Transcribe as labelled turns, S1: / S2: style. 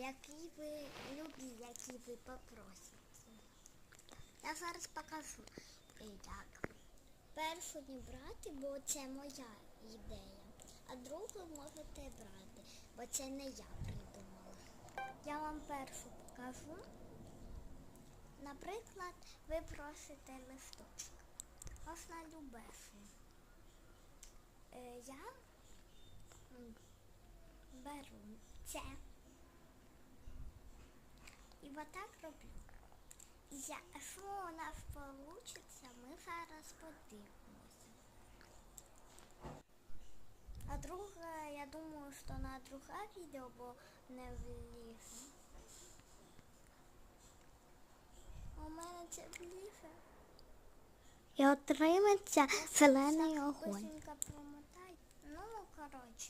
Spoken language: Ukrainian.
S1: який ви любі, які ви попросите. Я зараз покажу, як. Першу не брати, бо це моя ідея. А другу можете брати, бо це не я придумала. Я вам першу покажу. Наприклад, ви просите листочок. Можна любе. Е, я беру це. І отак роблю. Я, що у нас вийде, ми зараз подивимося. А друге, я думаю, що на друге відео, бо не влізе. У мене це влізе. І отриметься зелений огонь. Ну, коротше,